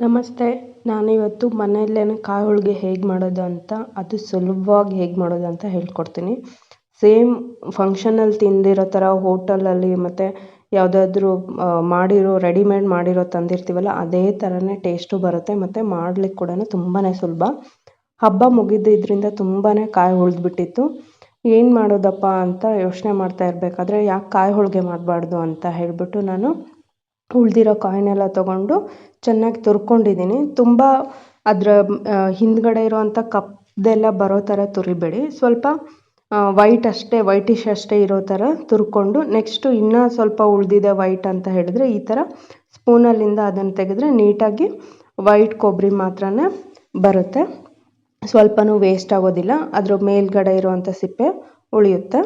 ನಮಸ್ತೆ, ನಾನಿವತ್ತು ಮನೆಯಲ್ಲೇ ಕಾಯಿ ಹೋಳಿಗೆ ಹೇಗೆ ಮಾಡೋದು ಅಂತ ಅದು ಸುಲಭವಾಗಿ ಹೇಗೆ ಮಾಡೋದು ಅಂತ ಹೇಳ್ಕೊಡ್ತೀನಿ. ಸೇಮ್ ಫಂಕ್ಷನಲ್ಲಿ ತಿಂದಿರೋ ಥರ ಹೋಟಲಲ್ಲಿ ಮತ್ತು ಯಾವುದಾದ್ರೂ ಮಾಡಿರೋ, ರೆಡಿಮೇಡ್ ಮಾಡಿರೋ ತಂದಿರ್ತೀವಲ್ಲ, ಅದೇ ಥರನೇ ಟೇಸ್ಟು ಬರುತ್ತೆ, ಮತ್ತು ಮಾಡ್ಲಿಕ್ಕೆ ಕೂಡ ತುಂಬಾ ಸುಲಭ. ಹಬ್ಬ ಮುಗಿದಿದ್ದರಿಂದ ತುಂಬಾ ಕಾಯಿ ಉಳಿದ್ಬಿಟ್ಟಿತ್ತು. ಏನು ಮಾಡೋದಪ್ಪ ಅಂತ ಯೋಚನೆ ಮಾಡ್ತಾ ಇರಬೇಕಾದ್ರೆ, ಯಾಕೆ ಕಾಯಿ ಹೋಳಿಗೆ ಮಾಡಬಾರ್ದು ಅಂತ ಹೇಳಿಬಿಟ್ಟು ನಾನು ಉಳಿದಿರೋ ಕಾಯಿನೆಲ್ಲ ತೊಗೊಂಡು ಚೆನ್ನಾಗಿ ತುರ್ಕೊಂಡಿದ್ದೀನಿ. ತುಂಬ ಅದರ ಹಿಂದ್ಗಡೆ ಇರೋವಂಥ ಕಪ್ಪದೆಲ್ಲ ಬರೋ ಥರ ತುರಿಬೇಡಿ. ಸ್ವಲ್ಪ ವೈಟ್ ಅಷ್ಟೇ ವೈಟಿಶ್ ಅಷ್ಟೇ ಇರೋ ಥರ ತುರ್ಕೊಂಡು ನೆಕ್ಸ್ಟು ಇನ್ನೂ ಸ್ವಲ್ಪ ಉಳಿದಿದೆ ವೈಟ್ ಅಂತ ಹೇಳಿದ್ರೆ ಈ ಥರ ಸ್ಪೂನಲ್ಲಿಂದ ಅದನ್ನು ತೆಗೆದ್ರೆ ನೀಟಾಗಿ ವೈಟ್ ಕೊಬ್ಬರಿ ಮಾತ್ರನೇ ಬರುತ್ತೆ. ಸ್ವಲ್ಪನೂ ವೇಸ್ಟ್ ಆಗೋದಿಲ್ಲ. ಅದ್ರ ಮೇಲ್ಗಡೆ ಇರುವಂಥ ಸಿಪ್ಪೆ ಉಳಿಯುತ್ತೆ.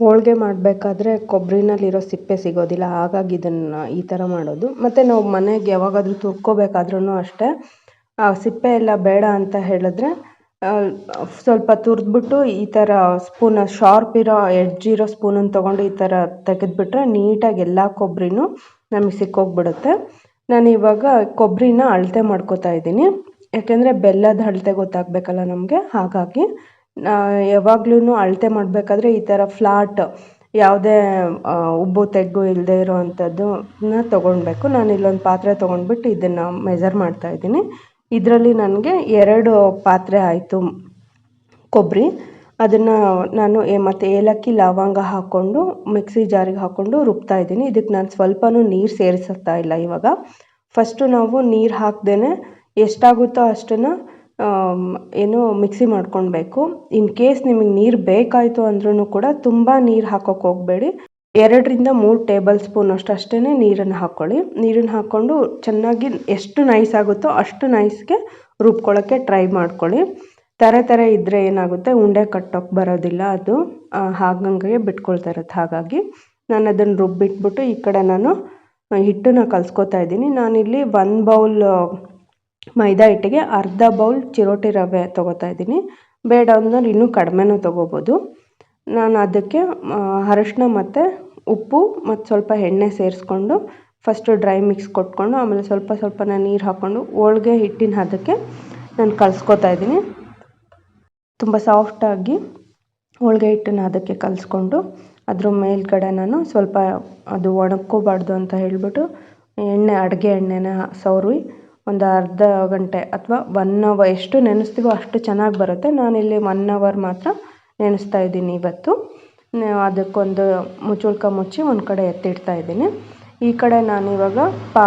ಹೋಳಿಗೆ ಮಾಡಬೇಕಾದ್ರೆ ಕೊಬ್ಬರಿನಲ್ಲಿರೋ ಸಿಪ್ಪೆ ಸಿಗೋದಿಲ್ಲ, ಹಾಗಾಗಿ ಇದನ್ನು ಈ ಥರ ಮಾಡೋದು. ಮತ್ತು ನಾವು ಮನೆಗೆ ಯಾವಾಗಾದರೂ ತುರ್ಕೋಬೇಕಾದ್ರೂ ಅಷ್ಟೇ, ಆ ಸಿಪ್ಪೆ ಎಲ್ಲ ಬೇಡ ಅಂತ ಹೇಳಿದ್ರೆ ಸ್ವಲ್ಪ ತುರಿದ್ಬಿಟ್ಟು ಈ ಥರ ಸ್ಪೂನ, ಶಾರ್ಪ್ ಇರೋ ಎಡ್ಜ್ ಇರೋ ಸ್ಪೂನನ್ನು ತೊಗೊಂಡು ಈ ಥರ ತೆಗೆದುಬಿಟ್ರೆ ನೀಟಾಗಿ ಎಲ್ಲ ಕೊಬ್ಬರಿನೂ ನಮಗೆ ಸಿಕ್ಕೋಗ್ಬಿಡುತ್ತೆ. ನಾನು ಇವಾಗ ಕೊಬ್ಬರಿನ ಅಳತೆ ಮಾಡ್ಕೋತಾ ಇದ್ದೀನಿ. ಯಾಕೆಂದರೆ ಬೆಲ್ಲದ ಅಳತೆ ಗೊತ್ತಾಗಬೇಕಲ್ಲ ನಮಗೆ, ಹಾಗಾಗಿ ಯಾವಾಗ್ಲೂ ಅಳತೆ ಮಾಡಬೇಕಾದ್ರೆ ಈ ಥರ ಫ್ಲಾಟ್ ಯಾವುದೇ ಉಬ್ಬು ತೆಗ್ಗು ಇಲ್ಲದೆ ಇರೋವಂಥದ್ದನ್ನ ತೊಗೊಳ್ಬೇಕು ನಾನು ಇಲ್ಲೊಂದು ಪಾತ್ರೆ ತೊಗೊಂಡ್ಬಿಟ್ಟು ಇದನ್ನು ಮೆಜರ್ ಮಾಡ್ತಾ ಇದ್ದೀನಿ. ಇದರಲ್ಲಿ ನನಗೆ ಎರಡು ಪಾತ್ರೆ ಆಯಿತು ಕೊಬ್ಬರಿ. ಅದನ್ನು ನಾನು ಮತ್ತು ಏಲಕ್ಕಿ, ಲವಂಗ ಹಾಕ್ಕೊಂಡು, ಮಿಕ್ಸಿ ಜಾರಿಗೆ ಹಾಕ್ಕೊಂಡು ರುಬ್ತಾ ಇದ್ದೀನಿ. ಇದಕ್ಕೆ ನಾನು ಸ್ವಲ್ಪನೂ ನೀರು ಸೇರಿಸುತ್ತಾ ಇಲ್ಲ ಇವಾಗ. ಫಸ್ಟು ನಾವು ನೀರು ಹಾಕ್ದೇ ಎಷ್ಟಾಗುತ್ತೋ ಅಷ್ಟನ್ನು ಏನು ಮಿಕ್ಸಿ ಮಾಡ್ಕೊಳ್ಬೇಕು. ಇನ್ ಕೇಸ್ ನಿಮಗೆ ನೀರು ಬೇಕಾಯಿತು ಅಂದ್ರೂ ಕೂಡ ತುಂಬ ನೀರು ಹಾಕೋಕೆ ಹೋಗಬೇಡಿ. ಎರಡರಿಂದ ಮೂರು ಟೇಬಲ್ ಸ್ಪೂನ್ ಅಷ್ಟು ಅಷ್ಟೇ ನೀರನ್ನು ಹಾಕ್ಕೊಳ್ಳಿ ನೀರನ್ನು ಹಾಕ್ಕೊಂಡು ಚೆನ್ನಾಗಿ ಎಷ್ಟು ನೈಸ್ ಆಗುತ್ತೋ ಅಷ್ಟು ನೈಸ್ಗೆ ರುಬ್ಕೊಳ್ಳೋಕ್ಕೆ ಟ್ರೈ ಮಾಡ್ಕೊಳ್ಳಿ. ತರೆ ತರೆ ಇದ್ದರೆ ಏನಾಗುತ್ತೆ? ಉಂಡೆ ಕಟ್ಟೋಕೆ ಬರೋದಿಲ್ಲ ಅದು. ಹಾಗಂಗೆ ಬಿಟ್ಕೊಳ್ತಾ ಇರುತ್ತೆ ಹಾಗಾಗಿ ನಾನು ಅದನ್ನು ರುಬ್ಬಿಟ್ಬಿಟ್ಟು ಈ ಕಡೆ ನಾನು ಹಿಟ್ಟನ್ನು ಕಲಿಸ್ಕೊತಾ ಇದ್ದೀನಿ. ನಾನಿಲ್ಲಿ ಒಂದು ಬೌಲ್ ಮೈದಾ ಹಿಟ್ಟಿಗೆ ಅರ್ಧ ಬೌಲ್ ಚಿರೋಟಿ ರವೆ ತೊಗೋತಾ ಇದ್ದೀನಿ. ಬೇಡ ಅಂದ್ರೆ ಇನ್ನೂ ಕಡಿಮೆನೂ ತೊಗೋಬೋದು. ನಾನು ಅದಕ್ಕೆ ಅರಶಿನ ಮತ್ತು ಉಪ್ಪು ಮತ್ತು ಸ್ವಲ್ಪ ಎಣ್ಣೆ ಸೇರಿಸ್ಕೊಂಡು ಫಸ್ಟು ಡ್ರೈ ಮಿಕ್ಸ್ ಕೊಟ್ಕೊಂಡು ಆಮೇಲೆ ಸ್ವಲ್ಪ ಸ್ವಲ್ಪನೇ ನೀರು ಹಾಕ್ಕೊಂಡು ಹೋಳ್ಗೆ ಹಿಟ್ಟಿನ ಹದಕ್ಕೆ ನಾನು ಕಲಿಸ್ಕೊತಾ ಇದ್ದೀನಿ. ತುಂಬ ಸಾಫ್ಟಾಗಿ ಹೋಳ್ಗೆ ಹಿಟ್ಟನ್ನು ಅದಕ್ಕೆ ಕಲಿಸ್ಕೊಂಡು ಅದ್ರ ಮೇಲ್ಗಡೆ ನಾನು ಸ್ವಲ್ಪ ಅದು ಒಣಕ್ಕೋಬಾರ್ದು ಅಂತ ಹೇಳಿಬಿಟ್ಟು ಎಣ್ಣೆ, ಅಡುಗೆ ಎಣ್ಣೆನ ಸವರಿ ಒಂದು ಅರ್ಧ ಗಂಟೆ ಅಥವಾ ಒನ್ ಅವರ್ ಎಷ್ಟು ನೆನೆಸ್ತೀವೋ ಅಷ್ಟು ಚೆನ್ನಾಗಿ ಬರುತ್ತೆ. ನಾನಿಲ್ಲಿ ಒನ್ ಅವರ್ ಮಾತ್ರ ನೆನೆಸ್ತಾ ಇದ್ದೀನಿ ಇವತ್ತು. ಅದಕ್ಕೊಂದು ಮುಚ್ಚುಳ್ಕ ಮುಚ್ಚಿ ಒಂದು ಕಡೆ ಎತ್ತಿಡ್ತಾ ಇದ್ದೀನಿ. ಈ ಕಡೆ ನಾನಿವಾಗ ಪಾ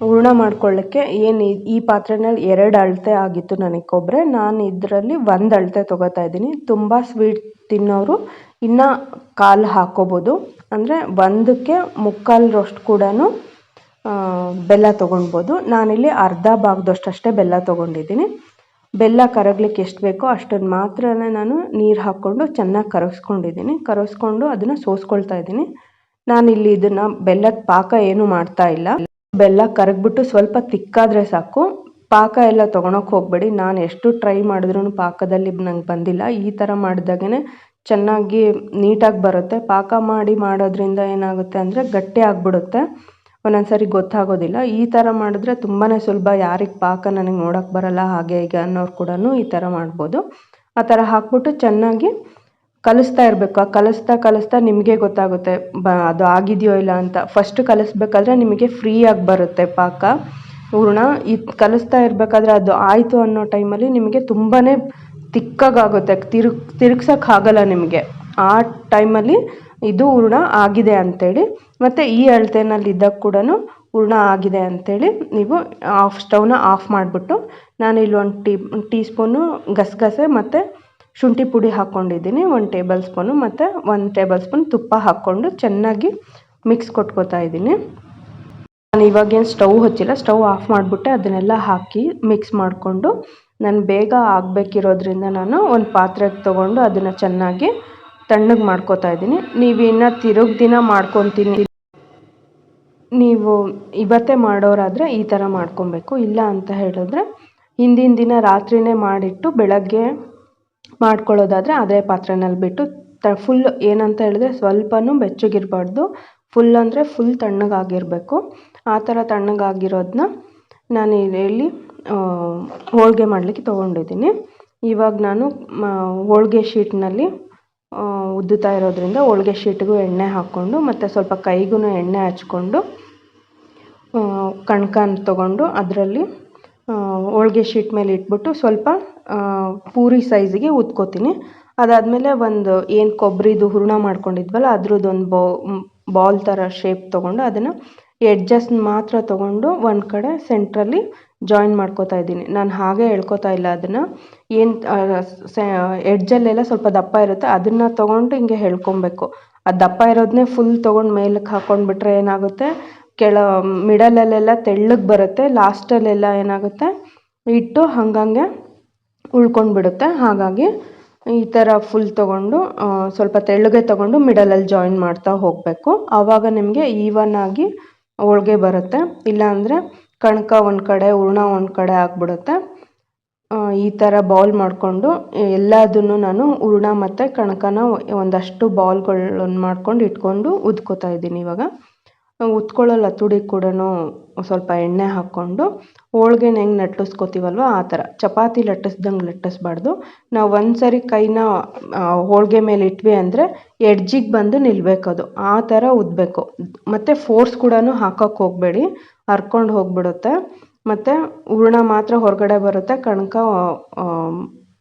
ಹೂರ್ಣ ಮಾಡ್ಕೊಳ್ಳೋಕ್ಕೆ ಏನು ಈ ಪಾತ್ರೆನಲ್ಲಿ ಎರಡು ಅಳತೆ ಆಗಿತ್ತು ನನಗೆ ಕೊಬ್ಬರಿ ನಾನು ಇದರಲ್ಲಿ ಒಂದು ಅಳತೆ ತೊಗೋತಾ ಇದ್ದೀನಿ. ತುಂಬ ಸ್ವೀಟ್ ತಿನ್ನೋರು ಇನ್ನೂ ಕಾಲು ಹಾಕ್ಕೋಬೋದು ಅಂದರೆ ಒಂದಕ್ಕೆ ಮುಕ್ಕಾಲರಷ್ಟು ಕೂಡ ಬೆಲ್ಲ ತೊಗೊಳ್ಬೋದು ನಾನಿಲ್ಲಿ ಅರ್ಧ ಭಾಗದಷ್ಟಷ್ಟೇ ಬೆಲ್ಲ ತೊಗೊಂಡಿದ್ದೀನಿ. ಬೆಲ್ಲ ಕರಗ್ಲಿಕ್ಕೆ ಎಷ್ಟು ಬೇಕೋ ಅಷ್ಟನ್ನು ಮಾತ್ರ ನಾನು ನೀರು ಹಾಕ್ಕೊಂಡು ಚೆನ್ನಾಗಿ ಕರಗಿಸ್ಕೊಂಡಿದ್ದೀನಿ. ಕರಗಿಸ್ಕೊಂಡು ಅದನ್ನು ಸೋಸ್ಕೊಳ್ತಾ ಇದ್ದೀನಿ. ನಾನಿಲ್ಲಿ ಇದನ್ನು ಬೆಲ್ಲದ ಪಾಕ ಏನು ಮಾಡ್ತಾ ಇಲ್ಲ. ಬೆಲ್ಲ ಕರಗ್ಬಿಟ್ಟು ಸ್ವಲ್ಪ ತಿಕ್ಕಾದರೆ ಸಾಕು. ಪಾಕ ಎಲ್ಲ ತೊಗೊಳಕ್ಕೆ ಹೋಗಬೇಡಿ. ನಾನು ಎಷ್ಟು ಟ್ರೈ ಮಾಡಿದ್ರೂ ಪಾಕದಲ್ಲಿ ನಂಗೆ ಬಂದಿಲ್ಲ. ಈ ಥರ ಮಾಡಿದಾಗೇ ಚೆನ್ನಾಗಿ ನೀಟಾಗಿ ಬರುತ್ತೆ. ಪಾಕ ಮಾಡಿ ಮಾಡೋದ್ರಿಂದ ಏನಾಗುತ್ತೆ ಅಂದರೆ ಗಟ್ಟಿ ಆಗಿಬಿಡುತ್ತೆ. ಒಂದೊಂದು ಸರಿ ಗೊತ್ತಾಗೋದಿಲ್ಲ. ಈ ಥರ ಮಾಡಿದ್ರೆ ತುಂಬಾ ಸುಲಭ. ಯಾರಿಗೆ ಪಾಕ ನನಗೆ ನೋಡೋಕ್ಕೆ ಬರಲ್ಲ, ಹಾಗೆ ಹೀಗೆ ಅನ್ನೋರು ಕೂಡ ಈ ಥರ ಮಾಡ್ಬೋದು. ಆ ಥರ ಹಾಕ್ಬಿಟ್ಟು ಚೆನ್ನಾಗಿ ಕಲಿಸ್ತಾ ಇರಬೇಕು. ಆ ಕಲಿಸ್ತಾ ಕಲಿಸ್ತಾ ನಿಮಗೆ ಗೊತ್ತಾಗುತ್ತೆ, ಬ, ಅದು ಆಗಿದೆಯೋ ಇಲ್ಲ ಅಂತ. ಫಸ್ಟ್ ಕಲಿಸ್ಬೇಕಾದ್ರೆ ನಿಮಗೆ ಫ್ರೀಯಾಗಿ ಬರುತ್ತೆ ಪಾಕ, ಹೂರ್ಣ. ಇದು ಕಲಿಸ್ತಾ ಇರಬೇಕಾದ್ರೆ ಅದು ಆಯಿತು ಅನ್ನೋ ಟೈಮಲ್ಲಿ ನಿಮಗೆ ತುಂಬಾ ತಿಕ್ಕಾಗುತ್ತೆ ತಿರುಗ್ ತಿರುಗ್ಸೋಕ್ಕಾಗಲ್ಲ ನಿಮಗೆ. ಆ ಟೈಮಲ್ಲಿ ಇದು ಹೂರ್ಣ ಆಗಿದೆ ಅಂಥೇಳಿ ಮತ್ತು ಈ ಅಳತೆನಲ್ಲಿ ಇದ್ದಾಗ ಕೂಡ ಹೂರ್ಣ ಆಗಿದೆ ಅಂಥೇಳಿ ನೀವು ಆಫ್ ಸ್ಟವ್ನ ಆಫ್ ಮಾಡಿಬಿಟ್ಟು ಇಲ್ಲಿ ಒಂದು ಟೀ ಟೀ ಸ್ಪೂನು ಗಸಗಸೆ ಮತ್ತು ಶುಂಠಿ ಪುಡಿ ಹಾಕ್ಕೊಂಡಿದ್ದೀನಿ, ಒಂದು ಟೇಬಲ್ ಸ್ಪೂನು ಮತ್ತು ಒಂದು ಟೇಬಲ್ ಸ್ಪೂನ್ ತುಪ್ಪ ಹಾಕ್ಕೊಂಡು ಚೆನ್ನಾಗಿ ಮಿಕ್ಸ್ ಕೊಟ್ಕೋತಾ ಇದ್ದೀನಿ. ನಾನು ಇವಾಗೇನು ಸ್ಟವ್ ಹಚ್ಚಿಲ್ಲ ಸ್ಟವ್ ಆಫ್ ಮಾಡಿಬಿಟ್ಟೆ, ಅದನ್ನೆಲ್ಲ ಹಾಕಿ ಮಿಕ್ಸ್ ಮಾಡಿಕೊಂಡು ನಾನು ಬೇಗ ಆಗಬೇಕಿರೋದ್ರಿಂದ ನಾನು ಒಂದು ಪಾತ್ರೆಗೆ ತೊಗೊಂಡು ಅದನ್ನು ಚೆನ್ನಾಗಿ ತಣ್ಣಗೆ ಮಾಡ್ಕೋತಾ ಇದ್ದೀನಿ. ನೀವು ಇನ್ನು ತಿರುಗ್ ದಿನ ಮಾಡ್ಕೊತೀನಿ. ನೀವು ಇವತ್ತೇ ಮಾಡೋರಾದರೆ ಈ ಥರ ಮಾಡ್ಕೊಬೇಕು. ಇಲ್ಲ ಅಂತ ಹೇಳಿದ್ರೆ ಹಿಂದಿನ ದಿನ ರಾತ್ರಿಯೇ ಮಾಡಿಟ್ಟು ಬೆಳಗ್ಗೆ ಮಾಡ್ಕೊಳ್ಳೋದಾದರೆ ಅದೇ ಪಾತ್ರೆನಲ್ಲಿ ಬಿಟ್ಟು ತ ಫುಲ್ ಏನಂತ ಹೇಳಿದ್ರೆ ಸ್ವಲ್ಪನೂ ಬೆಚ್ಚಗಿರಬಾರ್ದು. ಫುಲ್ ಅಂದರೆ ಫುಲ್ ತಣ್ಣಗಾಗಿರಬೇಕು. ಆ ಥರ ತಣ್ಣಗಾಗಿರೋದನ್ನ ನಾನು ಇಲ್ಲಿ ಹೋಳಿಗೆ ಮಾಡಲಿಕ್ಕೆ ತೊಗೊಂಡಿದ್ದೀನಿ. ಇವಾಗ ನಾನು ಹೋಳಿಗೆ ಶೀಟ್ನಲ್ಲಿ ಉದ್ದುತ್ತಾ ಇರೋದ್ರಿಂದ ಹೋಳಿಗೆ ಶೀಟ್ಗೂ ಎಣ್ಣೆ ಹಾಕ್ಕೊಂಡು ಮತ್ತು ಸ್ವಲ್ಪ ಕೈಗೂ ಎಣ್ಣೆ ಹಚ್ಕೊಂಡು ಕಣ್ಕನ ತೊಗೊಂಡು ಅದರಲ್ಲಿ ಹೋಳ್ಗೆ ಶೀಟ್ ಮೇಲೆ ಇಟ್ಬಿಟ್ಟು ಸ್ವಲ್ಪ ಪೂರಿ ಸೈಜಿಗೆ ಉದ್ಕೋತೀನಿ. ಅದಾದಮೇಲೆ ಒಂದು ಏನು ಕೊಬ್ಬರಿದು ಹೂರ್ಣ ಮಾಡ್ಕೊಂಡಿದ್ವಲ್ಲ, ಅದ್ರದ್ದೊಂದು ಬೌ ಬಾಲ್ ಥರ ಶೇಪ್ ತೊಗೊಂಡು ಅದನ್ನು ಎಡ್ಜಸ್ನ ಮಾತ್ರ ತೊಗೊಂಡು ಒಂದು ಕಡೆ ಸೆಂಟ್ರಲ್ಲಿ ಜಾಯಿನ್ ಮಾಡ್ಕೋತಾ ಇದ್ದೀನಿ. ನಾನು ಹಾಗೆ ಎಳ್ಕೊತಾ ಇಲ್ಲ ಅದನ್ನು. ಏನು ಎಡ್ಜಲ್ಲೆಲ್ಲ ಸ್ವಲ್ಪ ದಪ್ಪ ಇರುತ್ತೆ, ಅದನ್ನು ತೊಗೊಂಡು ಹಿಂಗೆ ಎಳ್ಕೊಬೇಕು ಆ ದಪ್ಪ ಇರೋದನ್ನೇ ಫುಲ್ ತೊಗೊಂಡು ಮೇಲಕ್ಕೆ ಹಾಕ್ಕೊಂಡ್ಬಿಟ್ರೆ ಏನಾಗುತ್ತೆ? ಕೆಳ ಮಿಡಲಲ್ಲೆಲ್ಲ ತೆಳ್ಳಗೆ ಬರುತ್ತೆ ಲಾಸ್ಟಲ್ಲೆಲ್ಲ ಏನಾಗುತ್ತೆ ಹಿಟ್ಟು ಹಂಗಂಗೆ ಉಳ್ಕೊಂಡ್ಬಿಡುತ್ತೆ. ಹಾಗಾಗಿ ಈ ಥರ ಫುಲ್ ತೊಗೊಂಡು ಸ್ವಲ್ಪ ತೆಳ್ಳಗೆ ತೊಗೊಂಡು ಮಿಡಲಲ್ಲಿ ಜಾಯಿನ್ ಮಾಡ್ತಾ ಹೋಗಬೇಕು. ಆವಾಗ ನಿಮಗೆ ಈವನ್ ಆಗಿ ಹೋಳ್ಗೆ ಬರುತ್ತೆ. ಇಲ್ಲಾಂದರೆ ಕಣಕ ಒಂದು ಕಡೆ ಹೂರ್ಣ ಒಂದು ಕಡೆ ಆಗಿಬಿಡುತ್ತೆ. ಈ ಥರ ಬೌಲ್ ಮಾಡಿಕೊಂಡು ಎಲ್ಲದನ್ನು ನಾನು ಹೂರ್ಣ ಮತ್ತು ಕಣಕನ ಒಂದಷ್ಟು ಬೌಲ್ಗಳನ್ನು ಮಾಡ್ಕೊಂಡು ಇಟ್ಕೊಂಡು ಉದ್ಕೋತಾ ಇದ್ದೀನಿ ಇವಾಗ. ಉತ್ಕೊಳ್ಳೋ ತುಡಿ ಕೂಡ ಸ್ವಲ್ಪ ಎಣ್ಣೆ ಹಾಕ್ಕೊಂಡು ಹೋಳ್ಗೆನ ಹೆಂಗೆ ಲಟ್ಟಿಸ್ಕೊತೀವಲ್ವ ಆ ಥರ. ಚಪಾತಿ ಲಟ್ಟಿಸ್ದಂಗೆ ಲಟ್ಟಿಸ್ಬಾರ್ದು. ನಾವು ಒಂದ್ಸರಿ ಕೈನ ಹೋಳಿಗೆ ಮೇಲೆ ಇಟ್ವಿ ಅಂದರೆ ಎಡ್ಜಿಗೆ ಬಂದು ನಿಲ್ಲಬೇಕದು ಆ ಥರ ಉದ್ದಬೇಕು ಮತ್ತು ಫೋರ್ಸ್ ಕೂಡ ಹಾಕೋಕ್ಕೆ ಹೋಗಬೇಡಿ. ಹರ್ಕೊಂಡು ಹೋಗ್ಬಿಡುತ್ತೆ. ಮತ್ತು ಹೂರ್ಣ ಮಾತ್ರ ಹೊರಗಡೆ ಬರುತ್ತೆ. ಕಣಕ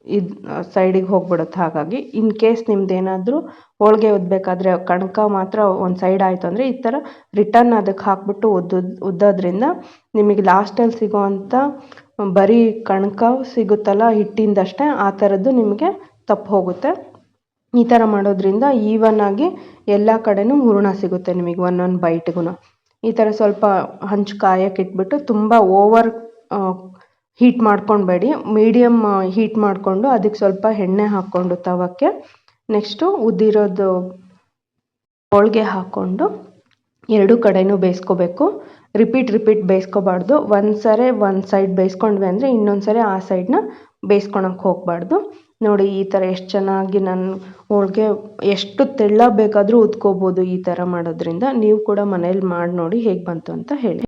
ಇದು ಸೈಡಿಗೆ ಹೋಗ್ಬಿಡುತ್ತೆ. ಹಾಗಾಗಿ ಇನ್ ಕೇಸ್ ನಿಮ್ದೇನಾದರೂ ಹೋಳಿಗೆ ಉದ್ದಬೇಕಾದ್ರೆ ಕಣಕ ಮಾತ್ರ ಒಂದು ಸೈಡ್ ಆಯಿತು ಅಂದರೆ ಈ ಥರ ರಿಟರ್ನ್ ಅದಕ್ಕೆ ಹಾಕ್ಬಿಟ್ಟು ಉದ್ದುದ್ ಉದ್ದೋದ್ರಿಂದ ನಿಮಗೆ ಲಾಸ್ಟಲ್ಲಿ ಸಿಗೋವಂಥ ಬರೀ ಕಣಕ ಸಿಗುತ್ತಲ್ಲ ಹಿಟ್ಟಿಂದಷ್ಟೇ ಆ ಥರದ್ದು ನಿಮಗೆ ತಪ್ಪು ಹೋಗುತ್ತೆ. ಈ ಥರ ಮಾಡೋದ್ರಿಂದ ಈವನ್ ಆಗಿ ಎಲ್ಲ ಕಡೆನೂ ಹೂರಣ ಸಿಗುತ್ತೆ ನಿಮಗೆ ಒಂದೊಂದು ಬೈಟ್ಗೂ ಈ ಥರ ಸ್ವಲ್ಪ ಹಂಚು ಕಾಯಕ್ಕೆ ಇಟ್ಬಿಟ್ಟು ತುಂಬ ಓವರ್ ಹೀಟ್ ಮಾಡ್ಕೊಳ್ಬೇಡಿ. ಮೀಡಿಯಮ್ ಹೀಟ್ ಮಾಡಿಕೊಂಡು ಅದಕ್ಕೆ ಸ್ವಲ್ಪ ಎಣ್ಣೆ ಹಾಕ್ಕೊಂಡು ತವಕ್ಕೆ. ನೆಕ್ಸ್ಟು ಉದ್ದಿರೋದು ಹೋಳಿಗೆ ಹಾಕ್ಕೊಂಡು ಎರಡೂ ಕಡೆಯೂ ಬೇಯಿಸ್ಕೋಬೇಕು. ರಿಪೀಟ್ ರಿಪೀಟ್ ಬೇಯಿಸ್ಕೋಬಾರ್ದು. ಒಂದು ಸರಿ ಒಂದು ಸೈಡ್ ಬೇಯಿಸ್ಕೊಂಡ್ವಿ ಅಂದರೆ ಇನ್ನೊಂದು ಸರಿ ಆ ಸೈಡನ್ನ ಬೇಯಿಸ್ಕೊಳಕ್ಕೆ ಹೋಗಬಾರ್ದು. ನೋಡಿ ಈ ಥರ ಎಷ್ಟು ಚೆನ್ನಾಗಿ ನಾನು ಹೋಳಿಗೆ ಎಷ್ಟು ತೆಳ್ಳಗೆ ಬೇಕಾದರೂ ಉದ್ಕೋಬೋದು ಈ ಥರ ಮಾಡೋದ್ರಿಂದ. ನೀವು ಕೂಡ ಮನೇಲಿ ಮಾಡಿ ನೋಡಿ ಹೇಗೆ ಬಂತು ಅಂತ ಹೇಳಿ.